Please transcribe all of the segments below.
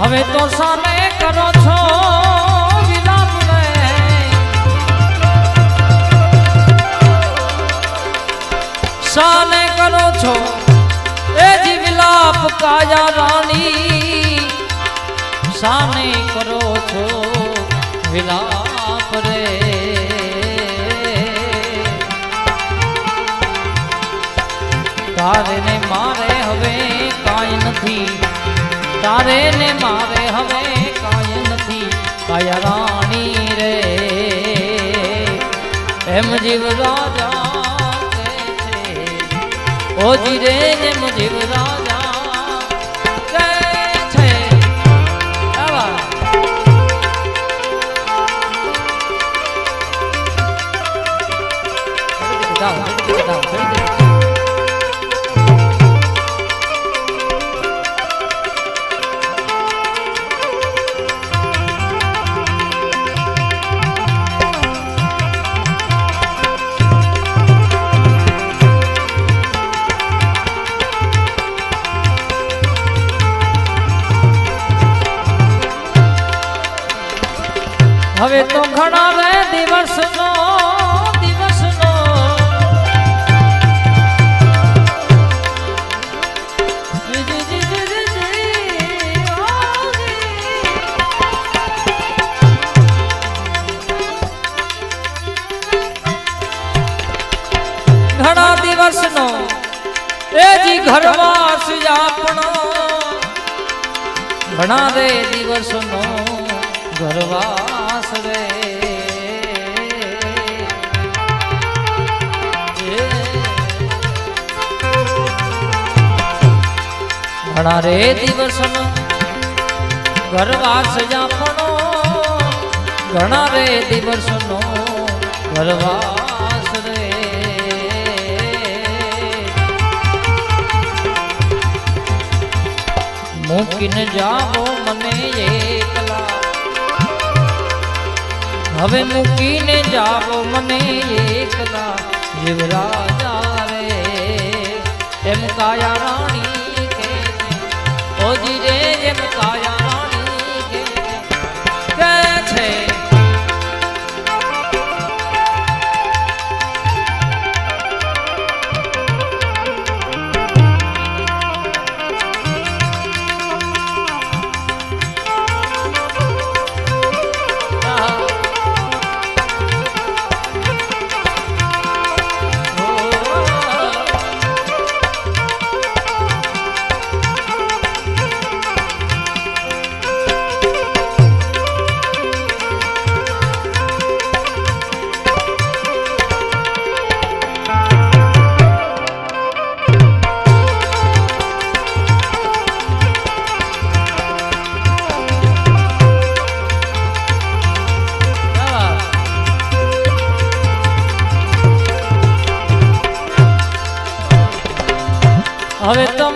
હવે તો સામે કરો છો વિલાપ રે સાને કરો છો એ જી વિલાપ કાયા રાણી. સાને કરો છો વિલાપ રે. તારે મારે હવે કાંઈ નથી. તારે ને મારે હવે કાય નથી. કાયા રાણી રે. એમ જીવ રાજા કહે છે? ઓજી રે એમ જીવ રાજા હવે તો ઘણા રે દિવસનો દિવસનો. ઘણા દિવસનો, એ જી ઘરવાસ આપણો ઘણા રે દિવસનો ઘરવાસ રે ઘણા રે દિવસનો ઘરવાસ જાપણો ઘણા રે દિવસનો ઘરવાસ રે. મૂકીને જાવો મને એકલા. હવે મૂકીને જાવો મને એકલા જીવ રાજા રે. એમ કાયા રાણી કે ઓજી રે હવે તો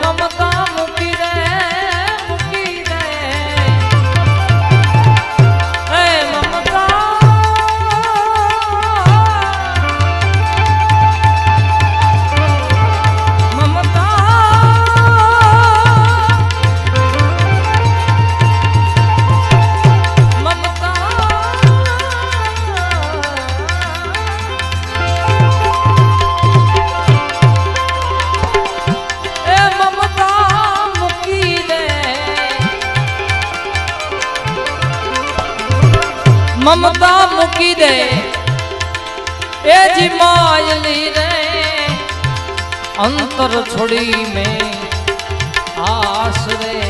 મમતા મૂકી દે. એ જી માયલી રે. અંતર છોડી મે આશરે.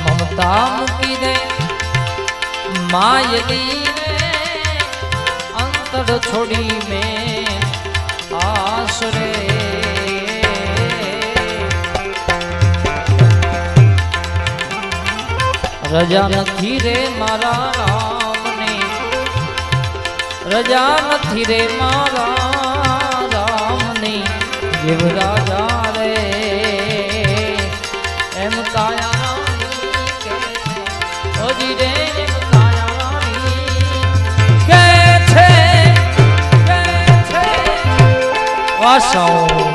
મમતા મૂકી દે. માયલી રે. અંતર છોડી મેં રજા નથી રે મારા રામને. રજા નથી રે મારા રામની. જીવ રાજા રે. એમ કાયા રે કે છે કે છે. પાછળ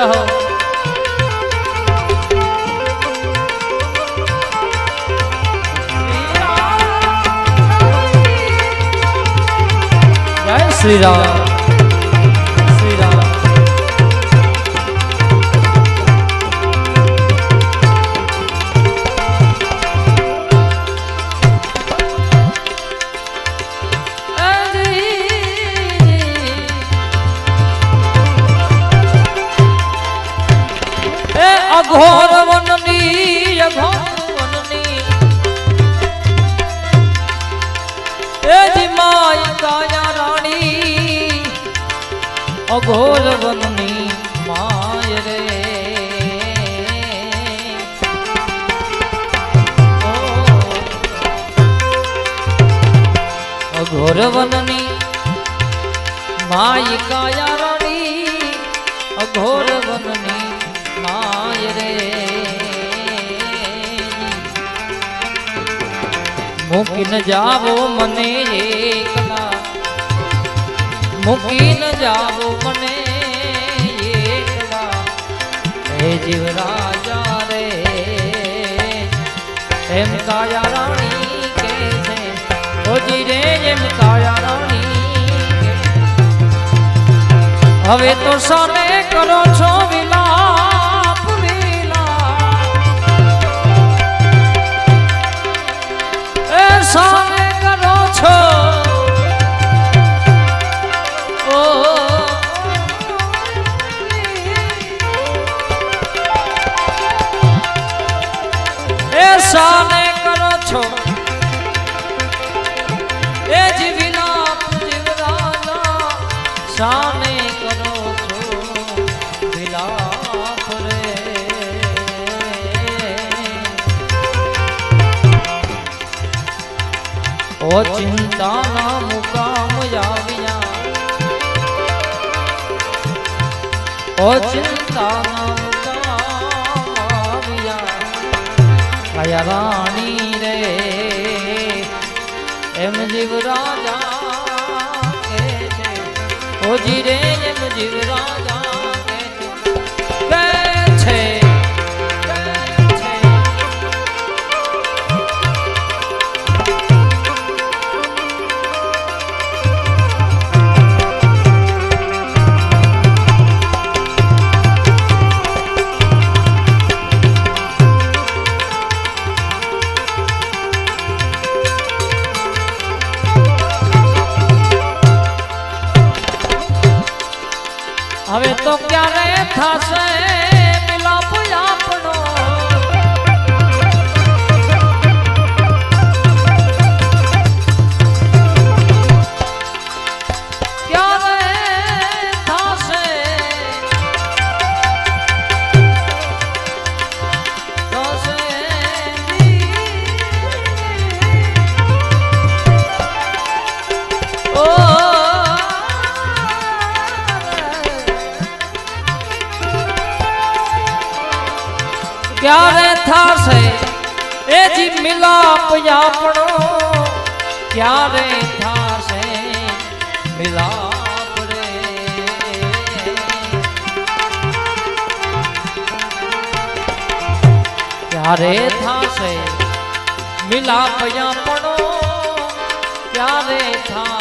રહો જય શ્રી રામ અઘોર વનની માય રે. અઘોર વનની માય કાયા રાણી અઘોર વનની માય રે. મૂકીને જાવો મને એકલા મૂકી ન જાવો મને એકલા. હે જીવ રાજા રે, એમ કાયા રાણી કે છે? ઓજી રે, એમ કાયા રાણી હવે તો સને કરો છો વિલાપ વિલાપ. એ સાને સાને કરો છો. એ જી વિલાપ જીવ રાજા શાને કરો છો. વિલાપ રે. ઓ ચિંતાના મુકામ આવ્યા ઓ ચિંતાના કયા રાણી રે એમ જીવ રાજા કે છે? ઓજી રે એમ જીવ રાજા ક્યારે થશે મિલાપ આપણો? ક્યારે થશે? થશે ક્યારે થાશે એ જી મિલાપ આપણો ક્યારે થાશે મિલાપ રે ક્યારે થાશે મિલાપ આપણો ક્યારે થાશે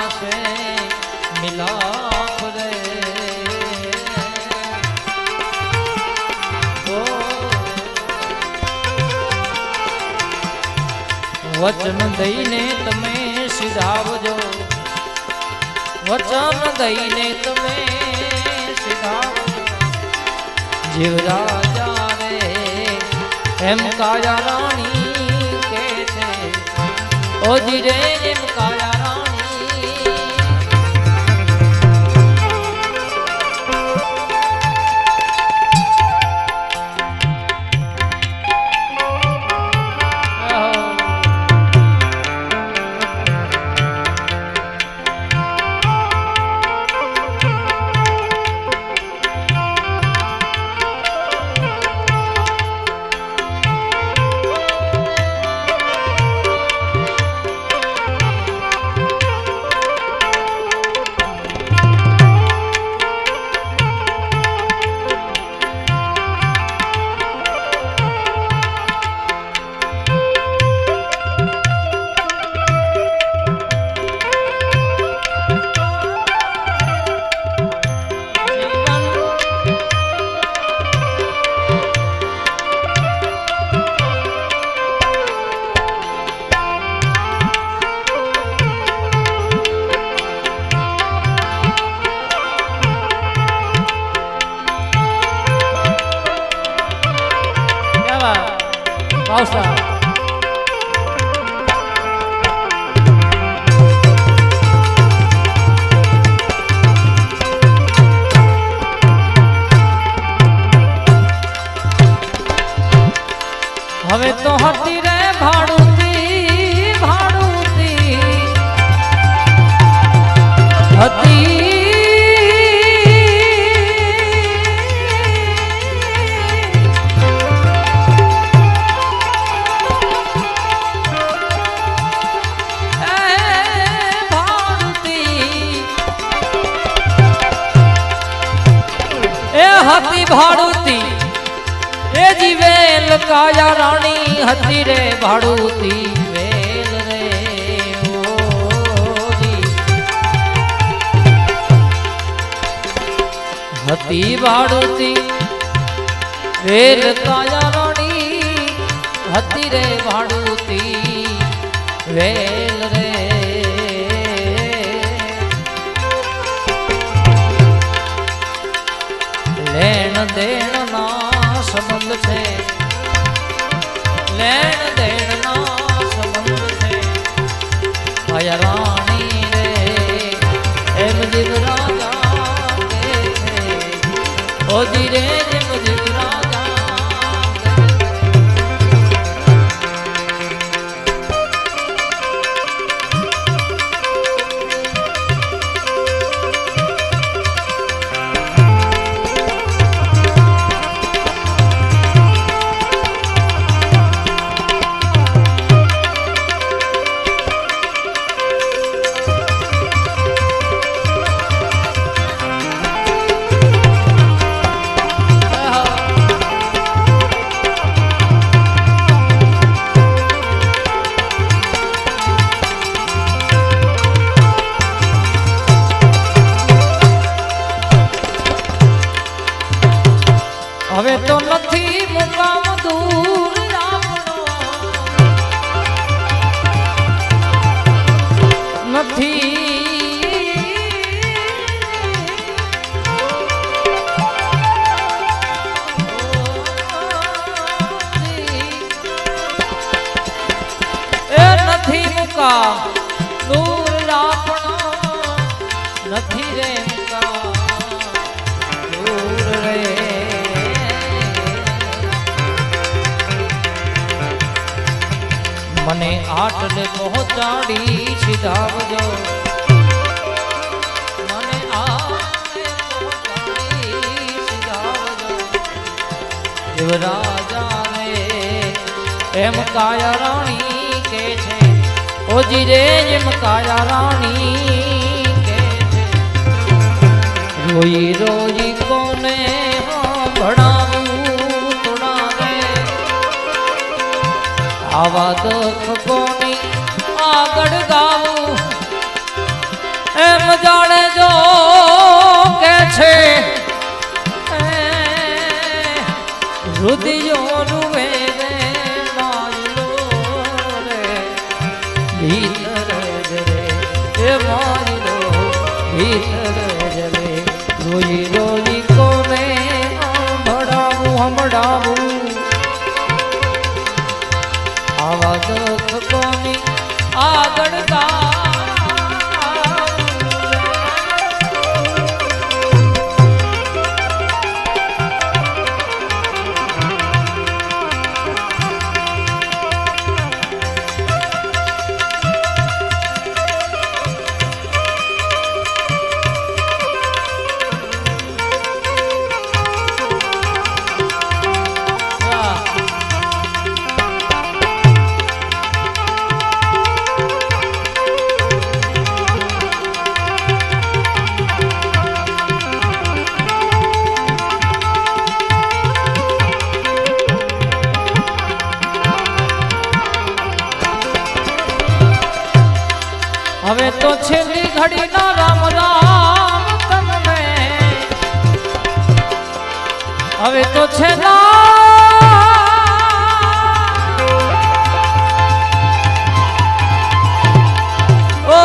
વચન દઈને તમે સિધાવજો. વચન દઈને તમે સિધાવજો. જીવ રાજા રે, એમ કાયા રાણી કે છે? ઓ જીરે એમ કાયા ભાડુતી. એ જીવેલ કાયા રાણી હતી રે ભાડુતી. વેલ રે હતી ભાડુતી. વેલ કાયા રાણી હતી રે ભાડુતી. વેલ રે લેણ દેણ ના સંબંધ છે. લેણ દેણ ના સંબંધ છે. માયા રાણી રે, એમ જીવ રાજા ઓ ધીરે આપનો નથી મને આટલે પહોંચાડી પહોંચાડી સીધાવજો યુવરાજા રે એમ કાયા રાણી કે છે? ઓજી રે એમ કાયા રાણી રોઈ રોઈ કોને ભણાવું આવા દુઃખ કોની આગળ ગાવું? એમ જાણે જો કે છે. એ ભીતર જરે એ માયલો ભીતર જરે રે હવે તો છેલ્લા ઓ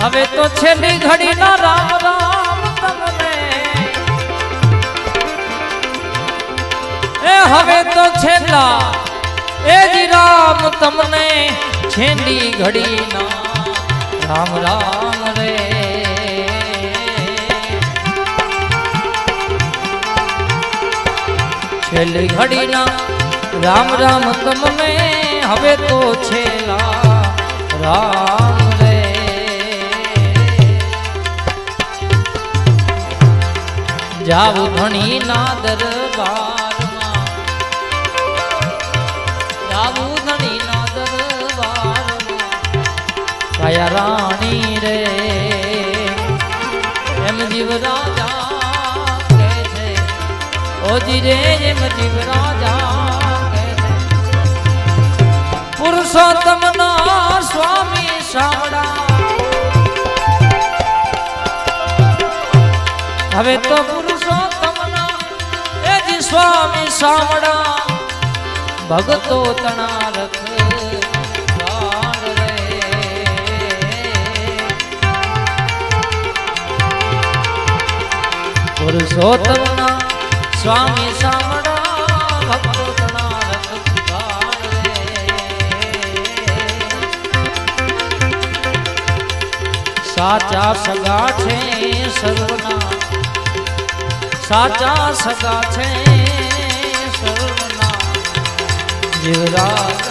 હવે તો છેલ્લી ઘડી ના રામ તો છેલ્લા. એ જ રામ તમને છેલ્લી ઘડીના રામ રામ રે. છેલ્લી ઘડીના રામ રામ તમને હવે તો છેલ્લા. રામ રે. જાવું ધણી ના દરબારમાં રાણી રે. એમ જીવ રાજા કે છે. ઓજી રે એમ જીવ રાજા કે છે. પુરુષોત્તમ ના સ્વામી સાવડા હવે તો પુરુષોત્તમના એ જી સ્વામી સાવડા ભગતો તણા રખ પુરુષોત્તમના સ્વામી વાર રે સાચા સગા છે સર્વના સાચા સગા છે સર્વના. જીવ